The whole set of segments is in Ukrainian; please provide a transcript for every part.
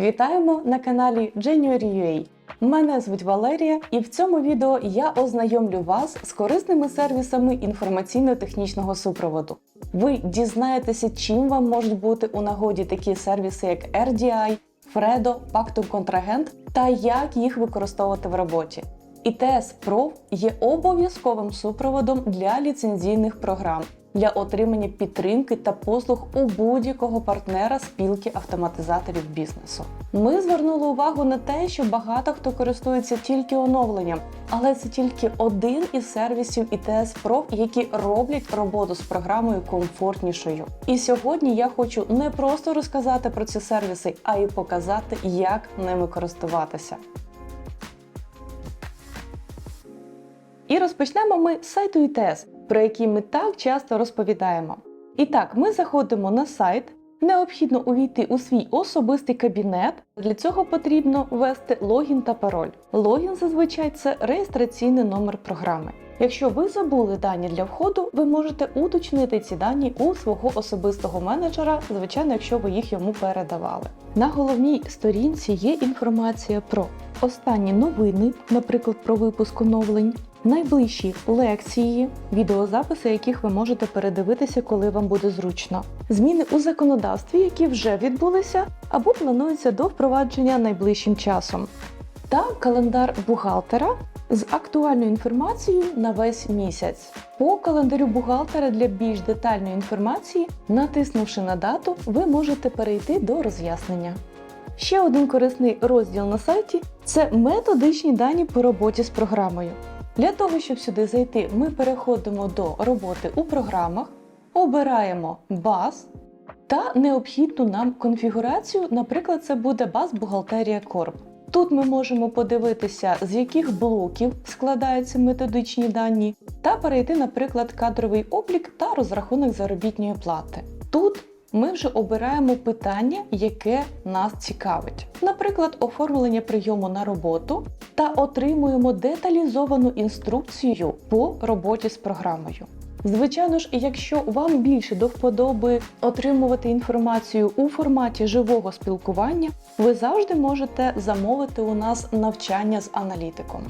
Вітаємо на каналі January.ua. Мене звуть Валерія, і в цьому відео я ознайомлю вас з корисними сервісами інформаційно-технічного супроводу. Ви дізнаєтеся, чим вам можуть бути у нагоді такі сервіси, як RDI, Fredo, Pactum Контрагент та як їх використовувати в роботі. ITS Pro є обов'язковим супроводом для ліцензійних програм для отримання підтримки та послуг у будь-якого партнера спілки автоматизаторів бізнесу. Ми звернули увагу на те, що багато хто користується тільки оновленням, але це тільки один із сервісів ITS Pro, які роблять роботу з програмою комфортнішою. І сьогодні я хочу не просто розказати про ці сервіси, а й показати, як ними користуватися. І розпочнемо ми з сайту ІТС, про який ми так часто розповідаємо. І так, ми заходимо на сайт. Необхідно увійти у свій особистий кабінет. Для цього потрібно ввести логін та пароль. Логін зазвичай це реєстраційний номер програми. Якщо ви забули дані для входу, ви можете уточнити ці дані у свого особистого менеджера, звичайно, якщо ви їх йому передавали. На головній сторінці є інформація про останні новини, наприклад, про випуск оновлень, найближчі лекції, відеозаписи, яких ви можете передивитися, коли вам буде зручно, зміни у законодавстві, які вже відбулися або плануються до впровадження найближчим часом, та календар бухгалтера. З актуальною інформацією на весь місяць. По календарю бухгалтера для більш детальної інформації, натиснувши на дату, ви можете перейти до роз'яснення. Ще один корисний розділ на сайті це методичні дані по роботі з програмою. Для того, щоб сюди зайти, ми переходимо до роботи у програмах, обираємо баз та необхідну нам конфігурацію, наприклад, це буде баз бухгалтерія Корп. Тут ми можемо подивитися, з яких блоків складаються методичні дані, та перейти, наприклад, кадровий облік та розрахунок заробітної плати. Тут ми вже обираємо питання, яке нас цікавить, наприклад, оформлення прийому на роботу, та отримуємо деталізовану інструкцію по роботі з програмою. Звичайно ж, якщо вам більше до вподоби отримувати інформацію у форматі живого спілкування, ви завжди можете замовити у нас навчання з аналітиком.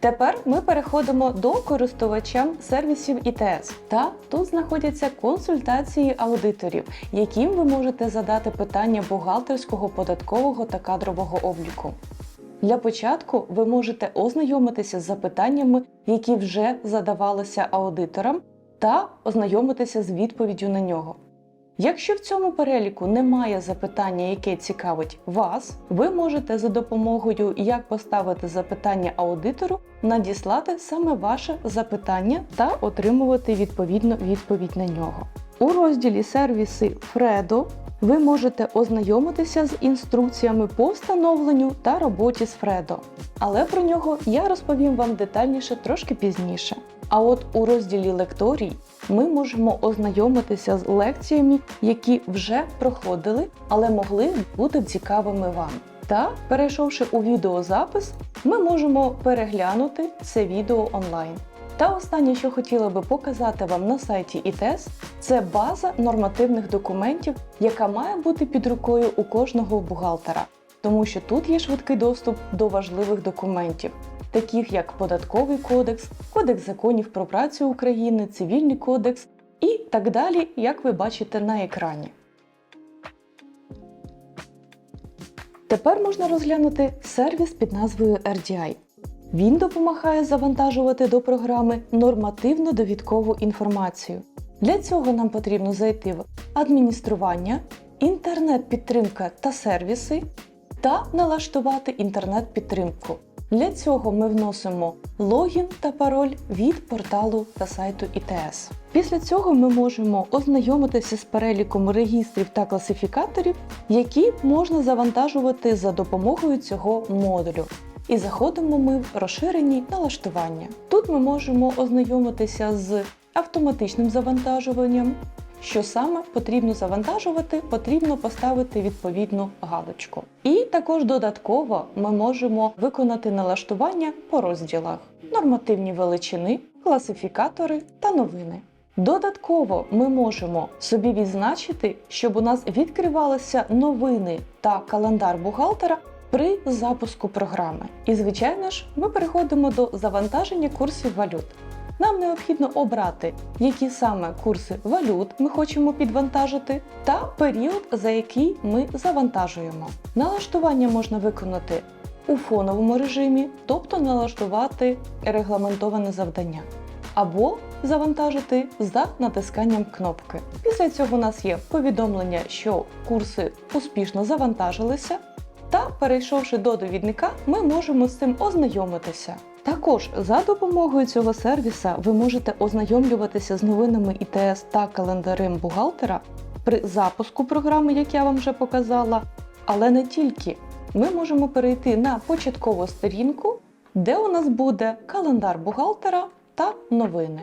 Тепер ми переходимо до користувача сервісів ІТС. Та тут знаходяться консультації аудиторів, яким ви можете задати питання бухгалтерського, податкового та кадрового обліку. Для початку ви можете ознайомитися з запитаннями, які вже задавалися аудиторам, та ознайомитися з відповіддю на нього. Якщо в цьому переліку немає запитання, яке цікавить вас, ви можете за допомогою як поставити запитання аудитору надіслати саме ваше запитання та отримувати відповідну відповідь на нього. У розділі сервіси Fredo ви можете ознайомитися з інструкціями по встановленню та роботі з Fredo. Але про нього я розповім вам детальніше трошки пізніше. А от у розділі лекторій ми можемо ознайомитися з лекціями, які вже проходили, але могли бути цікавими вам. Та, перейшовши у відеозапис, ми можемо переглянути це відео онлайн. Та останнє, що хотіла би показати вам на сайті ІТЕС, це база нормативних документів, яка має бути під рукою у кожного бухгалтера, тому що тут є швидкий доступ до важливих документів, таких як Податковий кодекс, Кодекс законів про працю України, Цивільний кодекс і так далі, як ви бачите на екрані. Тепер можна розглянути сервіс під назвою RDI. Він допомагає завантажувати до програми нормативно-довідкову інформацію. Для цього нам потрібно зайти в адміністрування, інтернет-підтримка та сервіси та налаштувати інтернет-підтримку. Для цього ми вносимо логін та пароль від порталу та сайту ІТС. Після цього ми можемо ознайомитися з переліком регістрів та класифікаторів, які можна завантажувати за допомогою цього модулю. І заходимо ми в розширені налаштування. Тут ми можемо ознайомитися з автоматичним завантажуванням. Що саме потрібно завантажувати, потрібно поставити відповідну галочку. І також додатково ми можемо виконати налаштування по розділах: нормативні величини, класифікатори та новини. Додатково ми можемо собі відзначити, щоб у нас відкривалися новини та календар бухгалтера при запуску програми. І, звичайно ж, ми переходимо до завантаження курсів валют. Нам необхідно обрати, які саме курси валют ми хочемо підвантажити, та період, за який ми завантажуємо. Налаштування можна виконати у фоновому режимі, тобто налаштувати регламентоване завдання, або завантажити за натисканням кнопки. Після цього у нас є повідомлення, що курси успішно завантажилися, та перейшовши до довідника, ми можемо з цим ознайомитися. Також за допомогою цього сервіса ви можете ознайомлюватися з новинами ІТС та календарем бухгалтера при запуску програми, як я вам вже показала, але не тільки. Ми можемо перейти на початкову сторінку, де у нас буде календар бухгалтера та новини.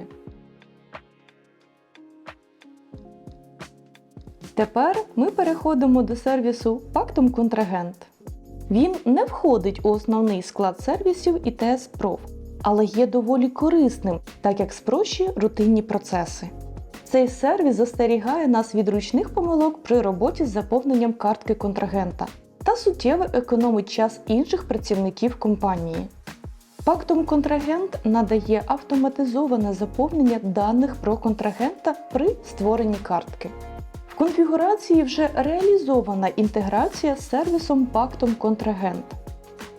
Тепер ми переходимо до сервісу Пактум Контрагент. Він не входить у основний склад сервісів ІТС Проф, але є доволі корисним, так як спрощує рутинні процеси. Цей сервіс застерігає нас від ручних помилок при роботі з заповненням картки контрагента та суттєво економить час інших працівників компанії. Пактум контрагент надає автоматизоване заповнення даних про контрагента при створенні картки. В конфігурації вже реалізована інтеграція з сервісом Пактум Контрагент.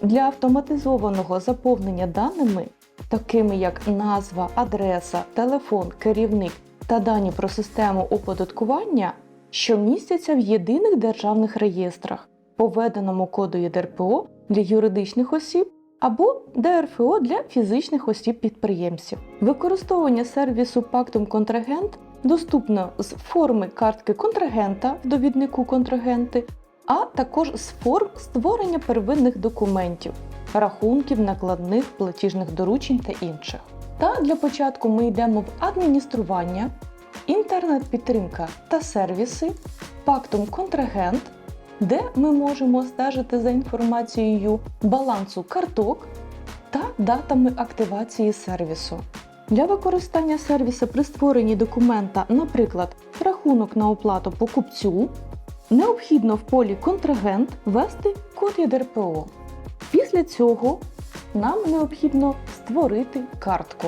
Для автоматизованого заповнення даними, такими як назва, адреса, телефон, керівник та дані про систему оподаткування, що містяться в єдиних державних реєстрах, по введеному коду ЄДРПО для юридичних осіб або ДРФО для фізичних осіб-підприємців. Використовування сервісу Пактум Контрагент доступно з форми картки контрагента в довіднику контрагенти, а також з форм створення первинних документів, рахунків, накладних, платіжних доручень та інших. Та для початку ми йдемо в адміністрування, інтернет-підтримка та сервіси, пактум контрагент, де ми можемо стежити за інформацією балансу карток та датами активації сервісу. Для використання сервісу при створенні документа, наприклад, рахунок на оплату покупцю, необхідно в полі Контрагент ввести код ЄДРПО. Після цього нам необхідно створити картку.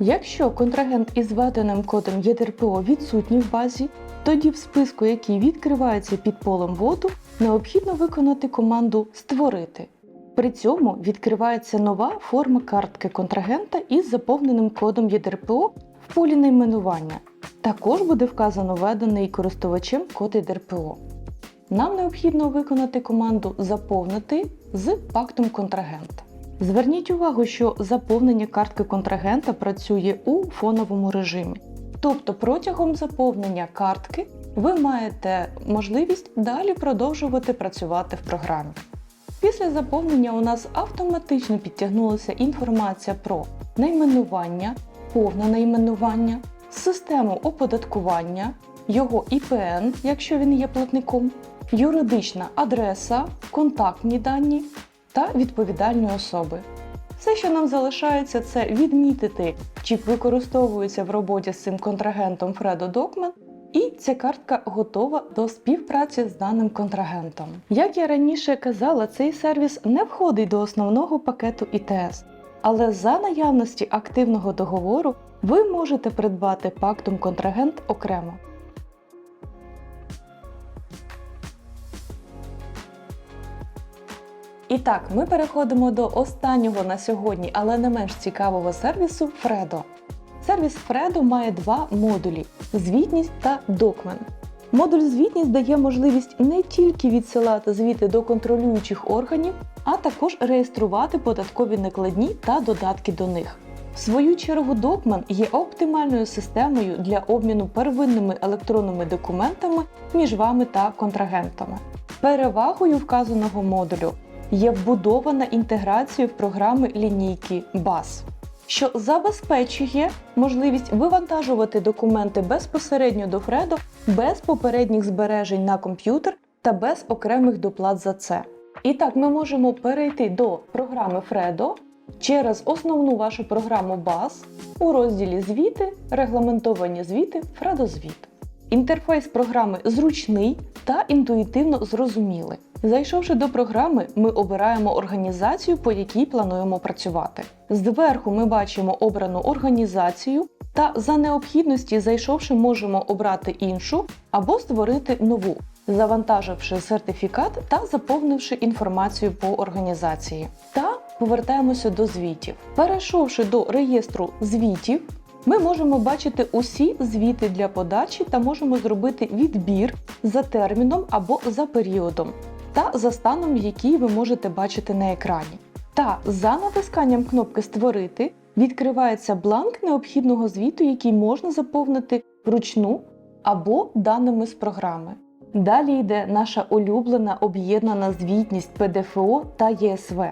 Якщо контрагент із введеним кодом ЄДРПО відсутній в базі, тоді в списку, який відкривається під полем вводу, необхідно виконати команду Створити. При цьому відкривається нова форма картки контрагента із заповненим кодом ЄДРПО в полі найменування. Також буде вказано введений користувачем код ЄДРПО. Нам необхідно виконати команду Заповнити з пактом контрагента. Зверніть увагу, що заповнення картки контрагента працює у фоновому режимі. Тобто протягом заповнення картки ви маєте можливість далі продовжувати працювати в програмі. Після заповнення у нас автоматично підтягнулася інформація про найменування, повне найменування, систему оподаткування, його ІПН, якщо він є платником, юридична адреса, контактні дані та відповідальні особи. Все, що нам залишається, це відмітити, чи використовується в роботі з цим контрагентом Fredo Document, і ця картка готова до співпраці з даним контрагентом. Як я раніше казала, цей сервіс не входить до основного пакету ІТС, але за наявності активного договору ви можете придбати пактум контрагент окремо. І так, ми переходимо до останнього на сьогодні, але не менш цікавого сервісу Fredo. Сервіс Fredo має два модулі звітність та докмен. Модуль звітність дає можливість не тільки відсилати звіти до контролюючих органів, а також реєструвати податкові накладні та додатки до них. В свою чергу, Докмен є оптимальною системою для обміну первинними електронними документами між вами та контрагентами. Перевагою вказаного модулю є вбудована інтеграція в програми лінійки BAS що забезпечує можливість вивантажувати документи безпосередньо до Fredo без попередніх збережень на комп'ютер та без окремих доплат за це. І так, ми можемо перейти до програми Fredo через основну вашу програму BAS у розділі Звіти, регламентовані звіти, Фредозвіт. Інтерфейс програми зручний та інтуїтивно зрозумілий. Зайшовши до програми, ми обираємо організацію, по якій плануємо працювати. Зверху ми бачимо обрану організацію, та за необхідності, зайшовши, можемо обрати іншу або створити нову, завантаживши сертифікат та заповнивши інформацію по організації. Та повертаємося до звітів. Перейшовши до реєстру звітів, ми можемо бачити усі звіти для подачі та можемо зробити відбір за терміном або за періодом та за станом, який ви можете бачити на екрані. Та за натисканням кнопки Створити відкривається бланк необхідного звіту, який можна заповнити вручну або даними з програми. Далі йде наша улюблена об'єднана звітність ПДФО та ЄСВ.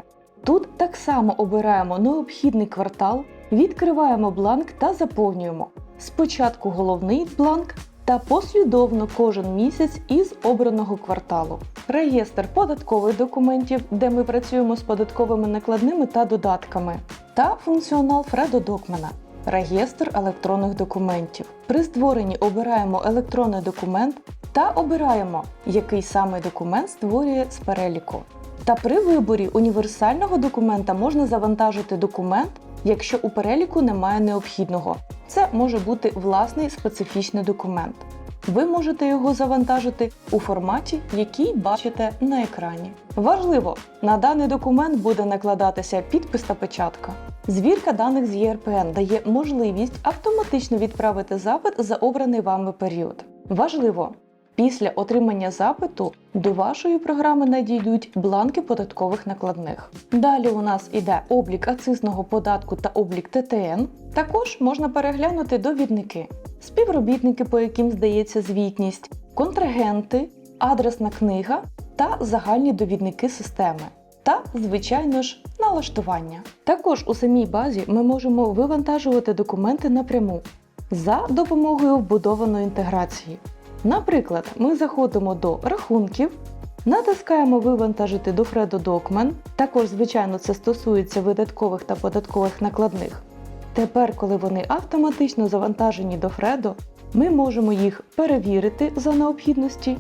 Тут так само обираємо необхідний квартал, відкриваємо бланк та заповнюємо. Спочатку головний бланк та послідовно кожен місяць із обраного кварталу. Реєстр податкових документів, де ми працюємо з податковими накладними та додатками, та функціонал Фредо Докмена. Реєстр електронних документів. При створенні обираємо електронний документ та обираємо, який саме документ створює з переліку. Та при виборі універсального документа можна завантажити документ, якщо у переліку немає необхідного. Це може бути власний специфічний документ. Ви можете його завантажити у форматі, який бачите на екрані. Важливо, на даний документ буде накладатися підпис та печатка. Звірка даних з ЄРПН дає можливість автоматично відправити запит за обраний вами період. Важливо, Після отримання запиту до вашої програми надійдуть бланки податкових накладних. Далі у нас іде облік акцизного податку та облік ТТН. Також можна переглянути довідники, співробітники, по яким здається звітність, контрагенти, адресна книга та загальні довідники системи. Та, звичайно ж, налаштування. Також у самій базі ми можемо вивантажувати документи напряму за допомогою вбудованої інтеграції. Наприклад, ми заходимо до рахунків, натискаємо Вивантажити до Fredo Document. Також, звичайно, це стосується видаткових та податкових накладних. Тепер, коли вони автоматично завантажені до Fredo, ми можемо їх перевірити за необхідності,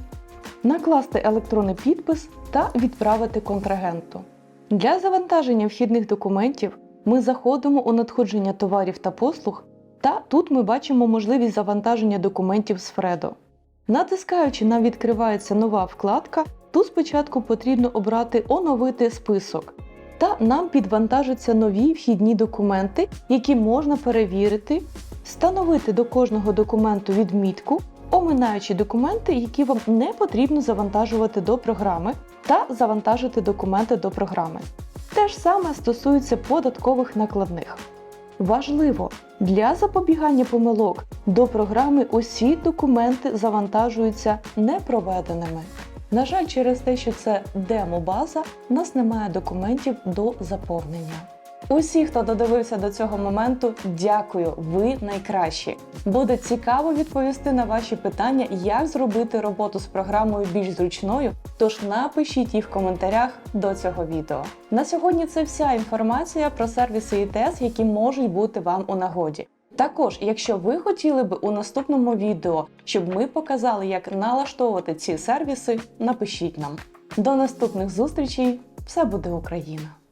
накласти електронний підпис та відправити контрагенту. Для завантаження вхідних документів ми заходимо у надходження товарів та послуг, та тут ми бачимо можливість завантаження документів з Fredo. Натискаючи, нам відкривається нова вкладка. Тут спочатку потрібно обрати Оновити список. Та нам підвантажаться нові вхідні документи, які можна перевірити, встановити до кожного документу відмітку, оминаючи документи, які вам не потрібно завантажувати до програми, та завантажити документи до програми. Те ж саме стосується податкових накладних. Важливо, для запобігання помилок до програми усі документи завантажуються непроведеними. На жаль, через те, що це демо-база, нас немає документів до заповнення. Усі, хто додивився до цього моменту, дякую, ви найкращі. Буде цікаво відповісти на ваші питання, як зробити роботу з програмою більш зручною. Тож напишіть їх в коментарях до цього відео. На сьогодні це вся інформація про сервіси ІТС, які можуть бути вам у нагоді. Також, якщо ви хотіли би у наступному відео, щоб ми показали, як налаштовувати ці сервіси, напишіть нам. До наступних зустрічей! Все буде Україна!